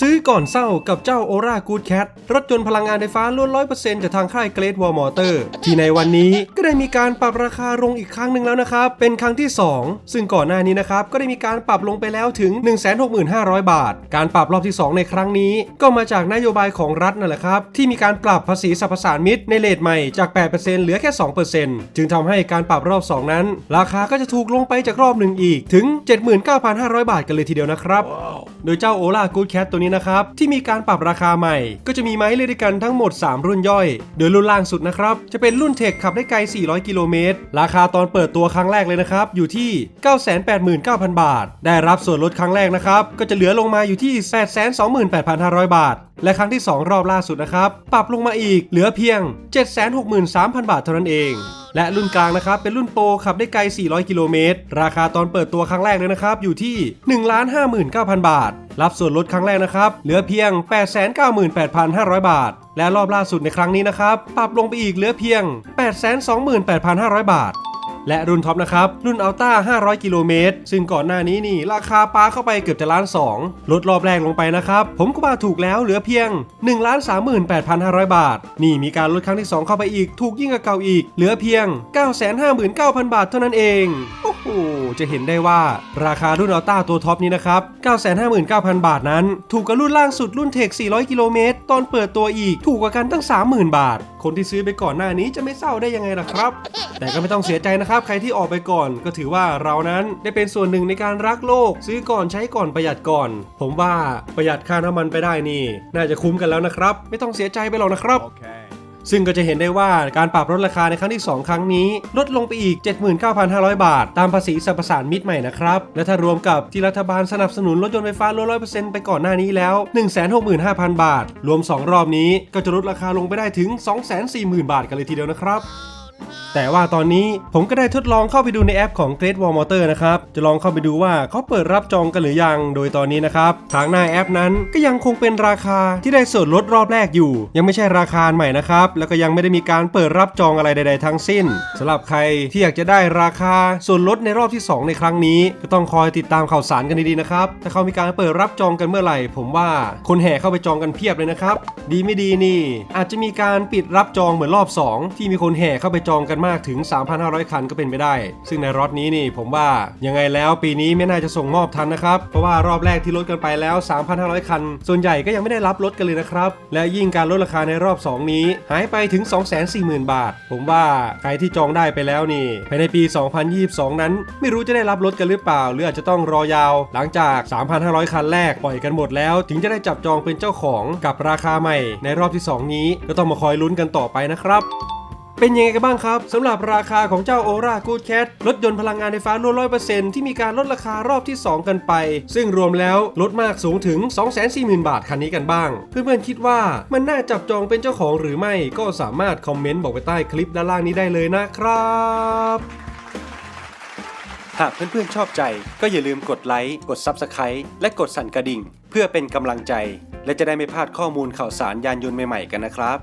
ซื้อก่อนเศร้ากับเจ้า Aura Good Cat รถยนต์พลังงานไฟฟ้าล้วน100%จากทางค่าย Great Wall Motor ที่ในวันนี้ก็ได้มีการปรับราคาลงอีกครั้งหนึ่งแล้วนะครับ เป็นครั้งที่ 2 ซึ่งก่อนหน้านี้นะครับ ก็ได้มีการปรับลงไปแล้วถึง 165,000 บาท การปรับรอบที่ 2 ในครั้งนี้ ก็มาจากนโยบายของรัฐนั่นแหละครับ ที่มีการปรับภาษีสรรพสานมิตในเลทใหม่จาก 8%เหลือแค่ 2%จึงทำให้การปรับรอบ 2 นั้น ราคาก็จะถูกลงไปจากรอบหนึ่งอีกถึง 79,500 บาทกันเลยทีเดียวนะครับ โดยเจ้า Ola Good Cat ตัวนี้นะครับ ที่มีการปรับราคาใหม่ ก็จะมีไม้เลือกด้วยกันทั้งหมด 3 รุ่นย่อย โดยรุ่นล่างสุดนะครับ จะเป็นรุ่นเทคขับได้ไกล 400 กิโลเมตร ราคาตอนเปิดตัวครั้งแรกเลยนะครับ อยู่ที่ 989,000 บาท ได้รับส่วนลดครั้งแรกนะครับ ก็จะเหลือลงมาอยู่ที่ 828,500 บาท และครั้งที่ 2 รอบล่าสุดนะครับ ปรับลงมาอีก เหลือเพียง 763,000 บาทเท่านั้นเอง และรุ่นกลางนะครับเป็นรุ่นโปรขับได้ไกล 400 กิโลเมตร ราคาตอนเปิดตัวครั้งแรกเลยนะครับ อยู่ที่ 1,59,000 บาท รับส่วนลดครั้งแรกนะครับ เหลือเพียง 898,500 บาท และรอบล่าสุดในครั้งนี้นะครับ ปรับลงไปอีกเหลือเพียง 828,500 บาท และรุ่นท็อปนะครับ รุ่นอัลต้า500 กิโลเมตร ซึ่งก่อนหน้านี้นี่ ราคาปาเข้าไปเกือบจะล้านสองลดรอบแรกลงไปนะครับ ผมก็มาถูกแล้วเหลือเพียง 1 38,500 บาท นี่มีการลดครั้งที่ 2 เข้าไปอีก ถูกยิ่งกว่าเก่าอีก เหลือเพียง 959,000 บาทเท่านั้นเอง โอ้จะเห็นได้ว่าราคารุ่นอัลต้าตัวท็อปนี้นะครับ 959,000 บาทนั้น ถูกกับรุ่นล่างสุดรุ่นเทค 400 กิโลเมตร ตอนเปิดตัวอีก ถูกกว่ากันตั้ง 30,000 บาท คนที่ซื้อไปก่อนหน้านี้จะไม่เศร้าได้ยังไงล่ะครับ แต่ก็ไม่ต้องเสียใจนะครับ ใครที่ออกไปก่อน ก็ถือว่าเรานั้นได้เป็นส่วนหนึ่งในการรักโลก ซื้อก่อนใช้ก่อนประหยัดก่อน ผมว่าประหยัดค่าน้ำมันไปได้นี่ น่าจะคุ้มกันแล้วนะครับ ไม่ต้องเสียใจไปหรอกนะครับ ซึ่งก็จะเห็นได้ว่าการปรับลดราคาในครั้งที่ 2 ครั้งนี้ ลดลงไปอีก 79,500 บาท ตามภาษีสรรพสานมิตรใหม่นะครับ และถ้ารวมกับที่รัฐบาลสนับสนุนรถยนต์ไฟฟ้าลด100%ไปก่อนหน้านี้แล้ว 165,000 บาท รวม 2 รอบนี้ก็จะลดราคาลงไปได้ถึง 240,000 บาทกันเลยทีเดียวนะครับ แต่ว่าตอนนี้ผมก็ได้ทดลองเข้าไปดูในแอปของ Great Wall Motor นะครับ จะลองเข้าไปดูว่าเขาเปิดรับจองกันหรือยัง โดยตอนนี้นะครับทางหน้าแอปนั้นก็ยังคงเป็นราคาที่ได้ส่วนลดรอบแรกอยู่ ยังไม่ใช่ราคาใหม่นะครับ แล้วก็ยังไม่ได้มีการเปิดรับจองอะไรใด ๆ ทั้งสิ้นสำหรับใครที่อยากจะได้ราคาส่วนลดในรอบที่ 2 ในครั้งนี้ ก็ต้องคอยติดตามข่าวสารกันดีๆนะครับถ้าเขามีการเปิดรับจองกันเมื่อไหร่ ผมว่าคนแห่เข้าไปจองกันเพียบเลยนะครับดีไม่ดีนี่ อาจจะมีการปิดรับจองเหมือนรอบ 2 ที่มีคนแห่เข้าไปจองกันมากถึง 3,500 คันก็เป็นไปได้ ซึ่งในรถนี้นี่ผมว่ายังไงแล้วปีนี้ไม่น่าจะส่งมอบทันนะครับ เพราะว่ารอบแรกที่ลดกันไปแล้ว 3,500 คัน ส่วนใหญ่ก็ยังไม่ได้รับลดกันเลยนะครับ และยิ่งการลดราคาในรอบ 2 นี้ หายไปถึง 240,000 บาท ผมว่าใครที่จองได้ไปแล้วนี่ภายในปี 2022 นั้น ไม่รู้จะได้รับลดกันหรือเปล่า หรืออาจจะต้องรอยาว หลังจาก 3,500 คันแรกปล่อยกันหมดแล้ว ถึงจะได้จับจองเป็นเจ้าของกับราคาใหม่ในรอบที่ 2 นี้ก็ต้องมาคอยลุ้นกันต่อไปนะครับ เป็นยังไงกันบ้างครับสำหรับราคาของเจ้า Aura Good Cat รถยนต์พลังงานไฟฟ้าล้วน100%ที่มีการลดราคารอบที่ 2 กันไป ซึ่งรวมแล้วลดมากสูงถึง 240,000 บาทคันนี้กันบ้าง เพื่อนๆคิดว่ามันน่าจับจองเป็นเจ้าของหรือไม่ก็สามารถคอมเมนต์บอกไว้ใต้คลิปด้านล่างนี้ได้เลยนะครับหากเพื่อนๆชอบใจก็อย่าลืมกดไลค์กด Subscribe และกดสั่นกระดิ่ง เพื่อเป็นกำลังใจ และจะได้ไม่พลาดข้อมูลข่าวสารยานยนต์ใหม่ๆกันนะครับ